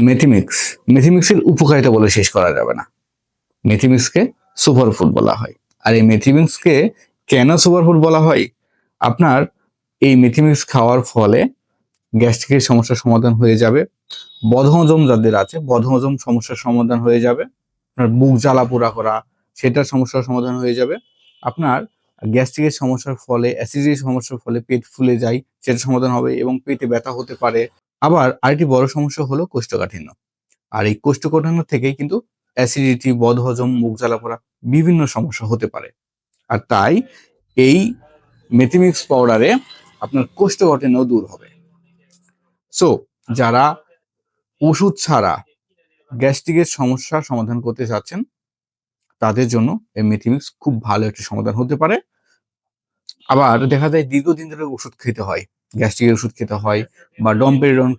মেথিমিক্স মেথিমিক্সের উপকারিতা বলে শেষ করা যাবে না। মেথিমিক্সকে সুপারফুড বলা হয়। আর এই মেথিমিক্সকে কেন সুপারফুড বলা হয়? আপনার এই মেথিমিক্স খাওয়ার ফলে গ্যাস্ট্রিকের সমস্যার সমাধান হয়ে যাবে, বদহজম যাদের আছে, বদহজম সমস্যার সমাধান হয়ে যাবে, আপনার বুক জ্বালা পোড়া করা, সেটার সমস্যার সমাধান হয়ে যাবে। আপনার গ্যাস্ট্রিকের সমস্যার ফলে অ্যাসিডিটির সমস্যার ফলে পেট ফুলে যায় সেটা সমাধান হবে এবং পেটে ব্যথা হতে পারে আবার আরেকটি বড় সমস্যা হলো কোষ্ঠকাঠিন্য। আর এই কোষ্ঠকাঠিন্য থেকেই কিন্তু অ্যাসিডিটি বদহজম, মুখ জ্বালা পোড়া বিভিন্ন সমস্যা হতে পারে। আর তাই এই মেথিমিক্স পাউডারে আপনার কোষ্ঠকাঠিন্য দূর হবে। সো যারা ওষুধ ছাড়া গ্যাস্ট্রিকের সমস্যার সমাধান করতে চাচ্ছেন, তাদের জন্য এই মেথিমিক্স খুব ভালো একটি সমাধান হতে পারে। আবার দেখা যায় দীর্ঘদিন ধরে ওষুধ খেতে হয়। গ্যাস্ট্রিকের ওষুধ খেতে হয় বা ডম্পেরিডন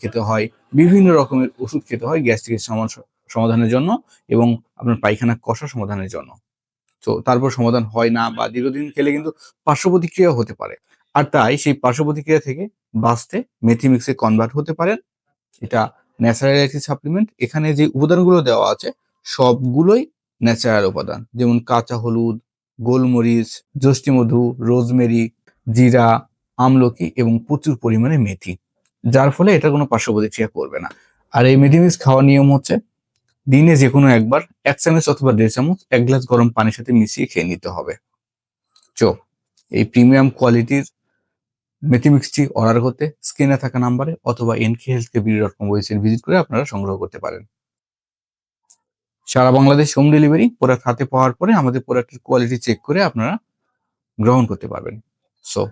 খেতে হয়। বিভিন্ন রকমের ওষুধ খেতে হয় গ্যাস্ট্রিকের সমাধানের জন্য এবং আপনার পায়খানা কষা সমাধানের জন্য। তো তারপর সমাধান হয় না বা দীর্ঘদিন খেলে কিন্তু পার্শ্ব প্রতিক্রিয়া হতে পারে। আর তাই সেই পার্শ্ব প্রতিক্রিয়া থেকে বাঁচতে মেথিমিক্সে কনভার্ট হতে পারেন। এটা ন্যাচারাল একটি সাপ্লিমেন্ট এখানে যে উপাদানগুলো দেওয়া আছে, সবগুলোই ন্যাচারাল উপাদান। যেমন কাঁচা হলুদ, গোলমরিচ মধু রোজমেরি, জিরা আমলকি এবং প্রচুর পরিমাণে মেথি। যার ফলে এটা কোনো পার্শ্ব প্রতিক্রিয়া করবে না। আর এই মেথিমিক্স খাওয়ার নিয়ম হচ্ছে, দিনে যে কোনো একবার এক চামচ অথবা দেড় চামচ, এক গ্লাস গরম পানির সাথে মিশিয়ে খেয়ে নিতে হবে। চো, এই প্রিমিয়াম কোয়ালিটির মেথিমিক্সটি অর্ডার করতে স্ক্রিনে থাকা নাম্বারে অথবা NK health KBD dot com website visit করে আপনারা সংগ্রহ করতে পারেন। সারা বাংলাদেশ হোম ডেলিভারি প্রোডাক্ট হাতে পাওয়ার পরে আমাদের প্রোডাক্টের কোয়ালিটি চেক করে আপনারা গ্রহণ করতে পারবেন। সো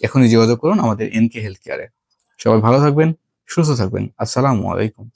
এখনই যোগাযোগ করুন আমাদের এনকে হেলথ কেয়ারে। সবাই ভালো থাকবেন সুস্থ থাকবেন। আসসালামু আলাইকুম।